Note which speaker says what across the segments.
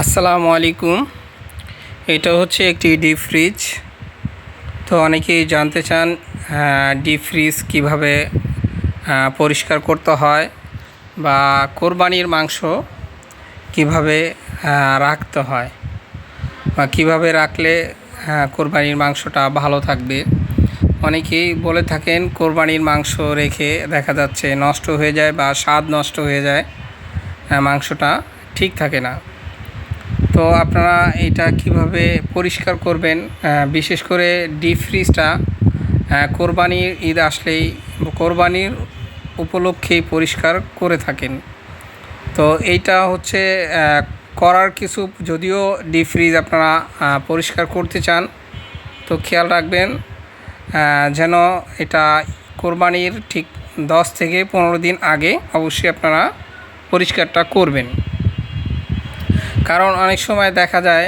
Speaker 1: আসসালামু আলাইকুম। এটা হচ্ছে একটি ডিপ ফ্রিজ। তো অনেকেই জানতে চান ডিপ ফ্রিজ কীভাবে পরিষ্কার করতে হয় বা কোরবানির মাংস কীভাবে রাখতে হয় বা কীভাবে রাখলে কোরবানির মাংসটা ভালো থাকবে। অনেকেই বলে থাকেন, কোরবানির মাংস রেখে দেখা যাচ্ছে নষ্ট হয়ে যায় বা স্বাদ নষ্ট হয়ে যায় মাংসটা ঠিক থাকে না। তো আপনারা এটা কীভাবে পরিষ্কার করবেন? বিশেষ করে ডিপ ফ্রিজটা কোরবানির ঈদ আসলেই কোরবানির উপলক্ষেই পরিষ্কার করে থাকেন। তো এইটা হচ্ছে করার কিছু, যদিও ডিপ ফ্রিজ আপনারা পরিষ্কার করতে চান, তো খেয়াল রাখবেন যেন এটা কোরবানির ঠিক দশ থেকে পনেরো দিন আগে অবশ্যই আপনারা পরিষ্কারটা করবেন। কারণ অনেক সময় দেখা যায়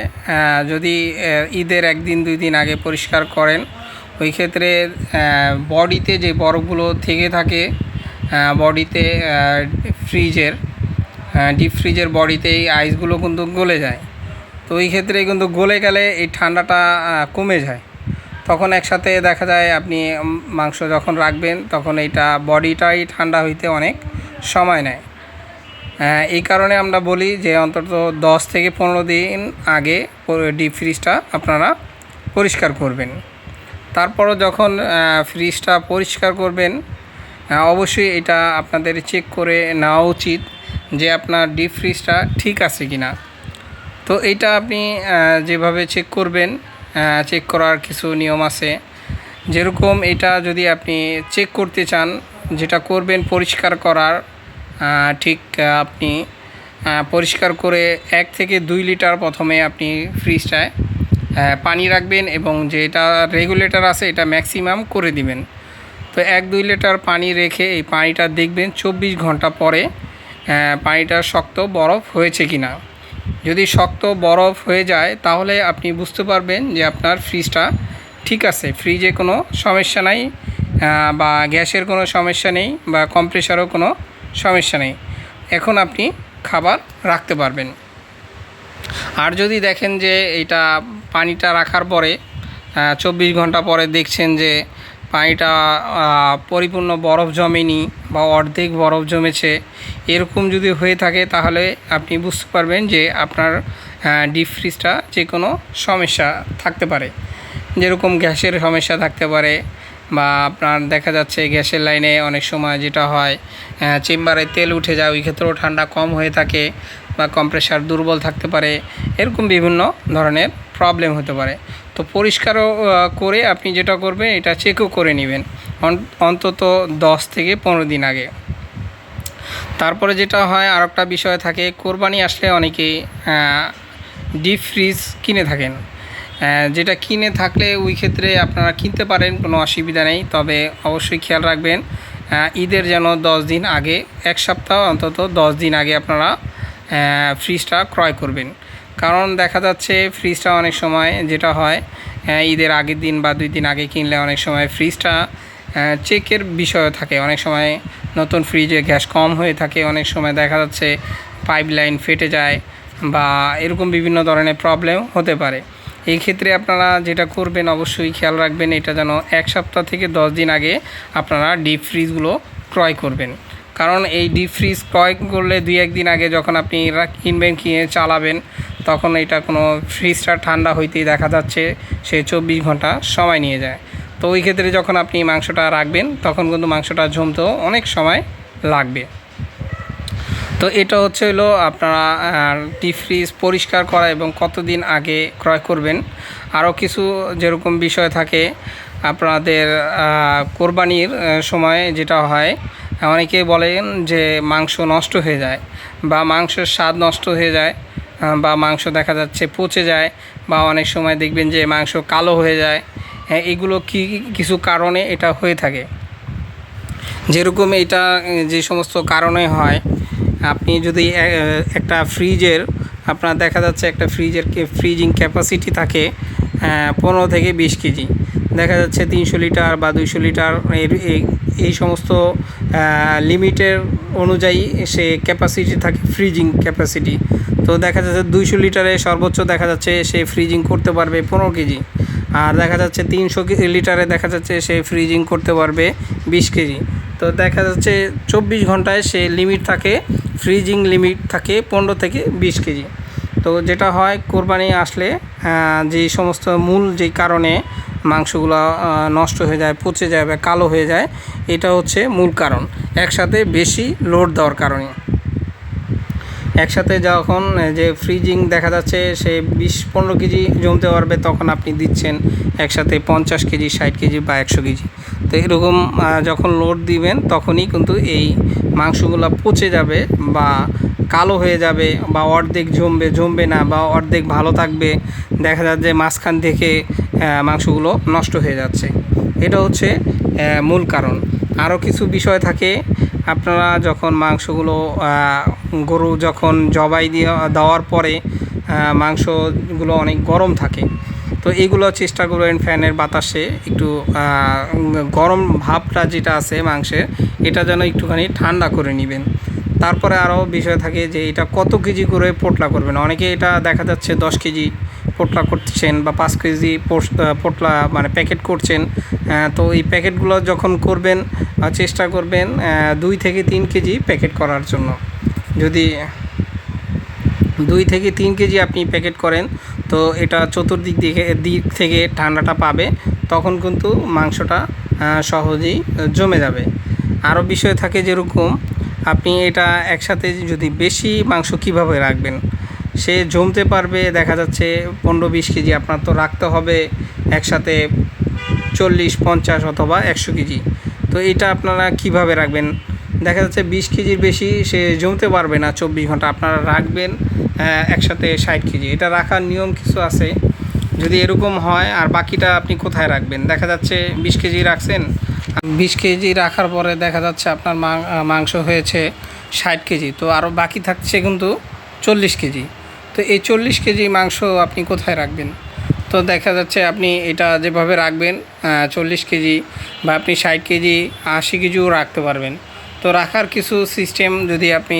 Speaker 1: যদি ঈদের একদিন, দুই দিন আগে পরিষ্কার করেন, ওই ক্ষেত্রে বডিতে যে বরফগুলো থেকে থাকে বডিতে ফ্রিজের ডিপ ফ্রিজের বডিতে এই আইসগুলো কিন্তু গলে যায়। তো ওই ক্ষেত্রে কিন্তু গলে গেলে এই ঠান্ডাটা কমে যায়। তখন একসাথে দেখা যায় আপনি মাংস যখন রাখবেন, তখন এইটা বডিটাই ঠান্ডা হইতে অনেক সময় নেয়। এই কারণে আমরা বলি যে অন্তত দশ থেকে পনেরো দিন আগে ডিপ ফ্রিজটা আপনারা পরিষ্কার করবেন। তারপরও যখন ফ্রিজটা পরিষ্কার করবেন অবশ্যই এটা আপনাদের চেক করে নেওয়া উচিত যে আপনার ডিপ ফ্রিজটা ঠিক আছে কি না তো এইটা আপনি যেভাবে চেক করবেন চেক করার কিছু নিয়ম আছে। যেরকম এটা যদি আপনি চেক করতে চান, যেটা করবেন পরিষ্কার করার ঠিক আপনি পরিষ্কার করে এক থেকে দুই লিটার প্রথমে আপনি ফ্রিজটায় পানি রাখবেন এবং যেটা রেগুলেটর আছে এটা ম্যাক্সিমাম করে দিবেন। তো এক দুই লিটার পানি রেখে এই পানিটা দেখবেন চব্বিশ ঘণ্টা পরে পানিটা শক্ত বরফ হয়েছে কি না যদি শক্ত বরফ হয়ে যায় তাহলে আপনি বুঝতে পারবেন যে আপনার ফ্রিজটা ঠিক আছে। ফ্রিজে কোনো সমস্যা নাই বা গ্যাসের কোনো সমস্যা নেই বা কম্প্রেসারও কোনো সমস্যা নেই। এখন আপনি খাবার রাখতে পারবেন। আর যদি দেখেন যে এটা পানিটা রাখার পরে চব্বিশ ঘণ্টা পরে দেখছেন যে পানিটা পরিপূর্ণ বরফ জমেনি বা অর্ধেক বরফ জমেছে, এরকম যদি হয়ে থাকে তাহলে আপনি বুঝতে পারবেন যে আপনার ডিপ ফ্রিজটা যে কোনো সমস্যা থাকতে পারে। যেরকম গ্যাসের সমস্যা থাকতে পারে বা আপনার দেখা যাচ্ছে গ্যাসের লাইনে অনেক সময় যেটা হয় চেম্বারে তেল উঠে যায়, ওই ক্ষেত্রেও ঠান্ডা কম হয়ে থাকে বা কম্প্রেসার দুর্বল থাকতে পারে, এরকম বিভিন্ন ধরনের প্রবলেম হতে পারে। তো পরিষ্কারও করে আপনি যেটা করবেন, এটা চেকও করে নেবেন অন- অন্তত দশ থেকে পনেরো দিন আগে। তারপরে যেটা হয় আর একটা বিষয় থাকে, কোরবানি আসলে অনেকেই ডিপ ফ্রিজ কিনে থাকেন। যেটা কিনে থাকলে ওই ক্ষেত্রে আপনারা কিনতে পারেন, কোনো অসুবিধা নেই। তবে অবশ্যই খেয়াল রাখবেন ঈদের যেন দশ দিন আগে, এক সপ্তাহ অন্তত দশ দিন আগে আপনারা ফ্রিজটা ক্রয় করবেন। কারণ দেখা যাচ্ছে ফ্রিজটা অনেক সময় যেটা হয় ঈদের আগের দিন বা দুই দিন আগে কিনলে অনেক সময় ফ্রিজটা চেকের বিষয় থাকে। অনেক সময় নতুন ফ্রিজে গ্যাস কম হয়ে থাকে, অনেক সময় দেখা যাচ্ছে পাইপ লাইন ফেটে যায় বা এরকম বিভিন্ন ধরনের প্রবলেম হতে পারে। এই ক্ষেত্রে আপনারা যেটা করবেন অবশ্যই খেয়াল রাখবেন, এটা যেন এক সপ্তাহ থেকে দশ দিন আগে আপনারা ডিপ ফ্রিজগুলো ক্রয় করবেন। কারণ এই ডিপ ফ্রিজ ক্রয় করলে দুই একদিন আগে যখন আপনি কিনবেন, কিনে চালাবেন, তখন এটা কোনো ফ্রিজটা ঠান্ডা হইতেই দেখা যাচ্ছে, সে চব্বিশ ঘণ্টা সময় নিয়ে যায়। তো ওই ক্ষেত্রে যখন আপনি মাংসটা রাখবেন, তখন কিন্তু মাংসটা জমতেও অনেক সময় লাগবে। তো এটা হচ্ছে হলো আপনারা ডিপ ফ্রিজ পরিষ্কার করা এবং কতদিন আগে ক্রয় করবেন। আরও কিছু যেরকম বিষয় থাকে, আপনাদের কোরবানির সময় যেটা হয়, অনেকে বলেন যে মাংস নষ্ট হয়ে যায় বা মাংসের স্বাদ নষ্ট হয়ে যায় বা মাংস দেখা যাচ্ছে পচে যায় বা অনেক সময় দেখবেন যে মাংস কালো হয়ে যায়। হ্যাঁ এগুলো কি, কিছু কারণে এটা হয়ে থাকে? যেরকম এটা, যে সমস্ত কারণে হয় আপনি যদি একটা ফ্রিজের আপনার দেখা যাচ্ছে একটা ফ্রিজের ফ্রিজিং ক্যাপাসিটি থাকে পনেরো থেকে বিশ কেজি। দেখা যাচ্ছে তিনশো লিটার বা দুইশো লিটার, এর এই- সমস্ত লিমিটের অনুযায়ী সে ক্যাপাসিটি থাকে ফ্রিজিং ক্যাপাসিটি তো দেখা যাচ্ছে দুইশো লিটারে সর্বোচ্চ দেখা যাচ্ছে সে ফ্রিজিং করতে পারবে পনেরো কেজি। আর দেখা যাচ্ছে তিনশো লিটারে দেখা যাচ্ছে সে ফ্রিজিং করতে পারবে বিশ কেজি। তো দেখা যাচ্ছে চব্বিশ ঘন্টায় সে লিমিট থাকে ফ্রিজিং লিমিট থাকে পনেরো থেকে বিশ কেজি। তো যেটা হয়, কোরবানি আসলে যে সমস্ত মূল যে কারণে মাংসগুলো নষ্ট হয়ে যায়, পচে যায় বা কালো হয়ে যায়, এটা হচ্ছে মূল কারণ। একসাথে বেশি লোড দেওয়ার কারণে। একসাথে যখন যে ফ্রিজিং দেখা যাচ্ছে, সে বিশ পনেরো কেজি জমতে পারবে, তখন আপনি দিচ্ছেন একসাথে পঞ্চাশ কেজি, ষাট কেজি বা একশো কেজি। তো এরকম যখন লোড দিবেন, তখনই কিন্তু এই মাংসগুলো পচে যাবে বা কালো হয়ে যাবে বা অর্ধেক জমবে জমবে না বা অর্ধেক ভালো থাকবে। দেখা যাচ্ছে মাঝখান থেকে মাংসগুলো নষ্ট হয়ে যাচ্ছে। এটা হচ্ছে মূল কারণ। আরও কিছু বিষয় থাকে, আপনারা যখন মাংসগুলো গরু যখন জবাই দিয়ে, দেওয়ার পরে মাংসগুলো অনেক গরম থাকে তো এইগুলো চেষ্টা করবেন ফ্যানের বাতাসে একটু গরম ভাবটা যেটা আছে মাংসের এটা যেন একটুখানি ঠান্ডা করে নেবেন। তারপরে আরও বিষয় থাকে যে এটা কত কেজি করে পোটলা করবেন? অনেকে এটা দেখা যাচ্ছে দশ কেজি পোটলা করছেন বা পাঁচ কেজি পোটলা মানে প্যাকেট করছেন। তো এই প্যাকেটগুলো যখন করবেন চেষ্টা করবেন দুই থেকে তিন কেজি প্যাকেট করার জন্য। যদি দুই থেকে তিন কেজি আপনি প্যাকেট করেন তো এটা চতুর্দিক দিকে দিক থেকে ঠান্ডাটা পাবে, তখন কিন্তু মাংসটা সহজেই জমে যাবে। আরও বিষয় থাকে যেরকম, আপনি এটা একসাথে যদি বেশি মাংস কীভাবে রাখবেন? সে জমতে পারবে, দেখা যাচ্ছে পনেরো বিশ কেজি আপনার তো রাখতে হবে, একসাথে চল্লিশ, পঞ্চাশ অথবা একশো কেজি। তো এটা আপনারা কীভাবে রাখবেন? দেখা যাচ্ছে বিশ কেজির বেশি সে জমতে পারবে না চব্বিশ ঘণ্টা। আপনারা রাখবেন একসাথে ষাট কেজি। এটা রাখার নিয়ম কিছু আছে। যদি এরকম হয়, আর বাকিটা আপনি কোথায় রাখবেন? দেখা যাচ্ছে বিশ কেজি রাখছেন। বিশ কেজি রাখার পরে দেখা যাচ্ছে আপনার মাংস হয়েছে ষাট কেজি। তো আরও বাকি থাকছে কিন্তু চল্লিশ কেজি। তো এই চল্লিশ কেজি মাংস আপনি কোথায় রাখবেন? তো দেখা যাচ্ছে আপনি এটা যেভাবে রাখবেন চল্লিশ কেজি বা আপনি ষাট কেজি, আশি কেজিও রাখতে পারবেন। তো রাখার কিছু সিস্টেম যদি আপনি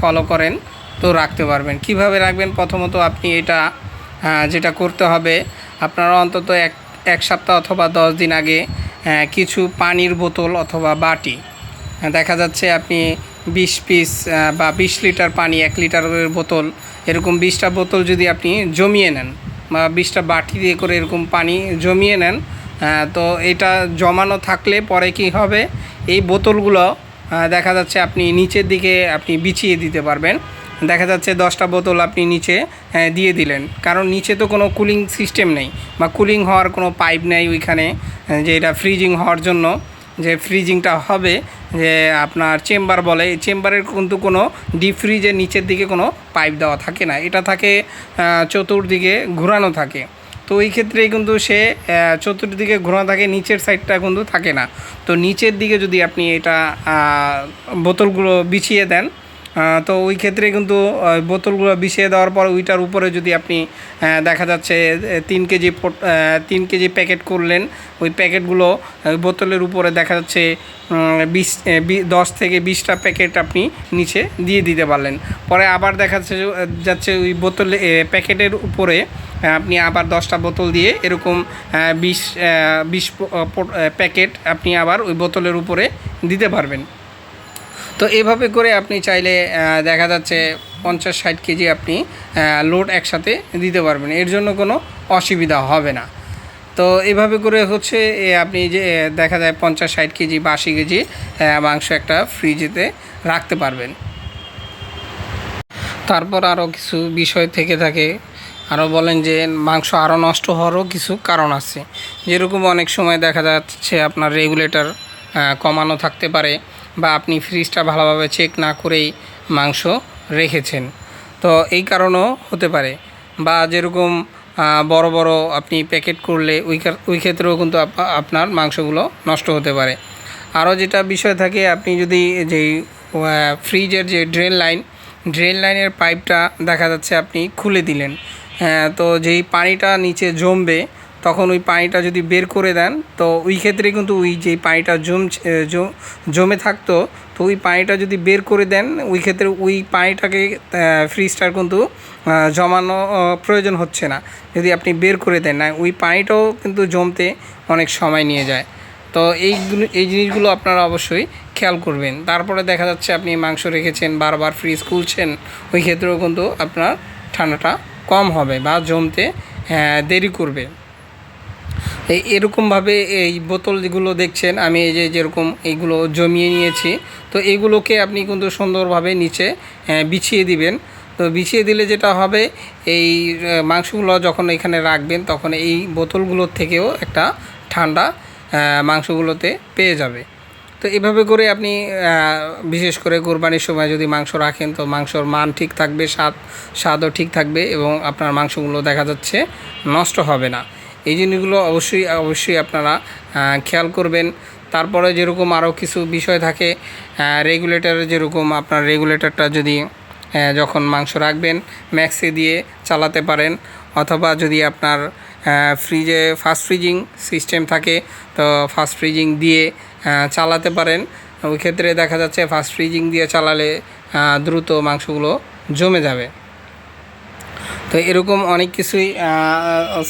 Speaker 1: ফলো করেন, তো রাখতে পারবেন। কীভাবে রাখবেন? প্রথমত আপনি এটা যেটা করতে হবে, আপনারা অন্তত এক এক সপ্তাহ অথবা দশ দিন আগে কিছু পানির বোতল অথবা বাটি দেখা যাচ্ছে আপনি বিশ পিস বা বিশ লিটার পানি, এক লিটারের বোতল, এরকম বিশটা বোতল যদি আপনি জমিয়ে নেন, বা বিশটা বাটি দিয়ে করে এরকম পানি জমিয়ে নেন তো এটা জমানো থাকলে পরে কি হবে? এই বোতলগুলো দেখা যাচ্ছে আপনি নিচের দিকে আপনি বিছিয়ে দিতে পারবেন। দেখা যাচ্ছে দশটা বোতল আপনি নিচে দিয়ে দিলেন। কারণ নিচে তো কোনো কুলিং সিস্টেম নেই বা কুলিং হওয়ার কোনো পাইপ নেই ওইখানে, যে এটা ফ্রিজিং হওয়ার জন্য। যে ফ্রিজিংটা হবে, যে আপনার চেম্বার বলে, এই চেম্বারের কিন্তু কোনো ডিপ ফ্রিজের নিচের দিকে কোনো পাইপ দেওয়া থাকে না। এটা থাকে চতুর্দিকে ঘোরানো থাকে। তো এই ক্ষেত্রে কিন্তু সে চতুর্দিকে ঘোরা থাকে, নিচের সাইডটা কিন্তু থাকে না। তো নিচের দিকে যদি আপনি এটা বোতলগুলো বিছিয়ে দেন তো ওই ক্ষেত্রে কিন্তু বোতলগুলো বিছিয়ে দেওয়ার পর ওইটার উপরে যদি আপনি দেখা যাচ্ছে তিন কেজি তিন কেজি প্যাকেট করলেন, ওই প্যাকেটগুলো বোতলের উপরে দেখা যাচ্ছে বিশ দশ থেকে বিশটা প্যাকেট আপনি নিচে দিয়ে দিতে পারলেন। পরে আবার দেখা যাচ্ছে যাচ্ছে ওই বোতলে প্যাকেটের উপরে আপনি আবার দশটা বোতল দিয়ে এরকম বিশ বিশ প্যাকেট আপনি আবার ওই বোতলের উপরে দিতে পারবেন। তো এভাবে করে আপনি চাইলে দেখা যাচ্ছে পঞ্চাশ ষাট কেজি আপনি লোড একসাথে দিতে পারবেন। এর জন্য কোনো অসুবিধা হবে না। তো এভাবে করে হচ্ছে আপনি যে দেখা যায় পঞ্চাশ ষাট কেজি বা আশি কেজি মাংস একটা ফ্রিজেতে রাখতে পারবেন। তারপর আরও কিছু বিষয় থেকে থাকে। আরও বলেন যে, মাংস আরও নষ্ট হওয়ারও কিছু কারণ আছে। যেরকম অনেক সময় দেখা যাচ্ছে আপনার রেগুলেটর কমানো থাকতে পারে। বা আপনি ফ্রিজটা ভালোভাবে চেক না করেই মাংস রেখেছেন। তো এই কারণও হতে পারে। বা যেরকম বড় বড় আপনি প্যাকেট করলে ওই ক্ষেত্রেও কিন্তু আপ- আপনার মাংসগুলো নষ্ট হতে পারে। আরও যেটা বিষয় থাকে আপনি যদি যেই ফ্রিজের যে ড্রেন লাইন ড্রেন লাইনের পাইপটা দেখা যাচ্ছে আপনি খুলে দিলেন। হ্যাঁ, তো যেই পানিটা নিচে জমবে তখন ওই পানিটা যদি বের করে দেন, তো ওই ক্ষেত্রে কিন্তু ওই যে পানিটা জমছে জ- জমে থাকতো, তো ওই পানিটা যদি বের করে দেন, ওই ক্ষেত্রে ওই পানিটাকে ফ্রিজটার কিন্তু জমানো প্রয়োজন হচ্ছে না। যদি আপনি বের করে দেন, না, ওই পানিটাও কিন্তু জমতে অনেক সময় নিয়ে যায়। তো এইগুলো এই জিনিসগুলো আপনারা অবশ্যই খেয়াল করবেন। তারপরে দেখা যাচ্ছে আপনি মাংস রেখেছেন, বারবার ফ্রিজ খুলছেন, ওই ক্ষেত্রেও কিন্তু আপনার ঠান্ডাটা কম হবে বা জমতে দেরি করবে। এই এরকমভাবে এই বোতলগুলো দেখছেন, আমি এই যে যেরকম এইগুলো জমিয়ে নিয়েছি, তো এইগুলোকে আপনি কিন্তু সুন্দরভাবে নিচে বিছিয়ে দিবেন। তো বিছিয়ে দিলে যেটা হবে, এই মাংসগুলো যখন এখানে রাখবেন, তখন এই বোতলগুলোর থেকেও একটা ঠান্ডা মাংসগুলোতে পেয়ে যাবে। তো এভাবে করে আপনি বিশেষ করে কোরবানির সময় যদি মাংস রাখেন, তো মাংসর মান ঠিক থাকবে, স্বাদ, স্বাদও ঠিক থাকবে এবং আপনার মাংসগুলো দেখা যাচ্ছে নষ্ট হবে না। এই জিনিসগুলো অবশ্যই অবশ্যই আপনারা খেয়াল করবেন। তারপরে যেরকম আরও কিছু বিষয় থাকে রেগুলেটরের যেরকম আপনার রেগুলেটরটা যদি যখন মাংস রাখবেন ম্যাক্সে দিয়ে চালাতে পারেন, অথবা যদি আপনার ফ্রিজে ফাস্ট ফ্রিজিং সিস্টেম থাকে, তো ফাস্ট ফ্রিজিং দিয়ে চালাতে পারেন। ওই ক্ষেত্রে দেখা যাচ্ছে ফাস্ট ফ্রিজিং দিয়ে চালালে দ্রুত মাংসগুলো জমে যাবে। তো এরকম অনেক কিছুই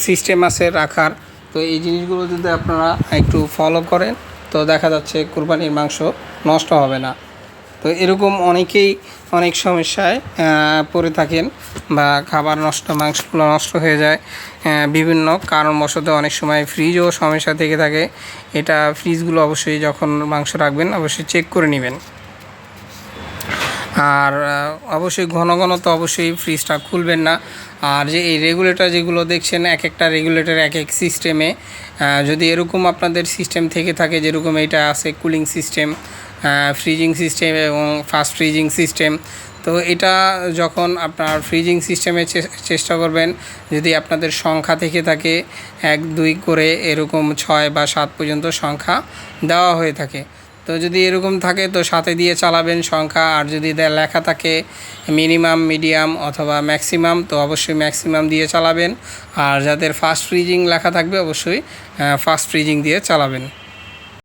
Speaker 1: সিস্টেম আছে রাখার। তো এই জিনিসগুলো যদি আপনারা একটু ফলো করেন, তো দেখা যাচ্ছে কুরবানির মাংস নষ্ট হবে না। তো এরকম অনেকেই অনেক সমস্যায় পড়ে থাকেন বা খাবার নষ্ট, মাংসগুলো নষ্ট হয়ে যায় বিভিন্ন কারণবশত অনেক সময় ফ্রিজও সমস্যা থেকে থাকে। এটা ফ্রিজগুলো অবশ্যই যখন মাংস রাখবেন, অবশ্যই চেক করে নেবেন। আর অবশ্যই ঘন ঘন তো অবশ্যই ফ্রিজটা খুলবেন না। আর যে এই রেগুলেটর যেগুলো দেখছেন, এক একটা রেগুলেটর এক এক সিস্টেমে যদি এরকম আপনাদের সিস্টেম থেকে থাকে, যেরকম এটা আছে কুলিং সিস্টেম ফ্রিজিং সিস্টেম এবং ফাস্ট ফ্রিজিং সিস্টেম তো এটা যখন আপনার ফ্রিজিং সিস্টেমে চেষ্টা করবেন, যদি আপনাদের সংখ্যা থেকে থাকে, এক দুই করে এরকম ছয় বা সাত পর্যন্ত সংখ্যা দেওয়া হয়ে থাকে। তো যদি এরকম থাকে, তো সাথে দিয়ে চালাবেন সংখ্যা। আর যদি লেখা থাকে মিনিমাম মিডিয়াম অথবা ম্যাক্সিমাম তো অবশ্যই ম্যাক্সিমাম দিয়ে চালাবেন। আর যাদের ফাস্ট ফ্রিজিং লেখা থাকবে, অবশ্যই ফাস্ট ফ্রিজিং দিয়ে চালাবেন।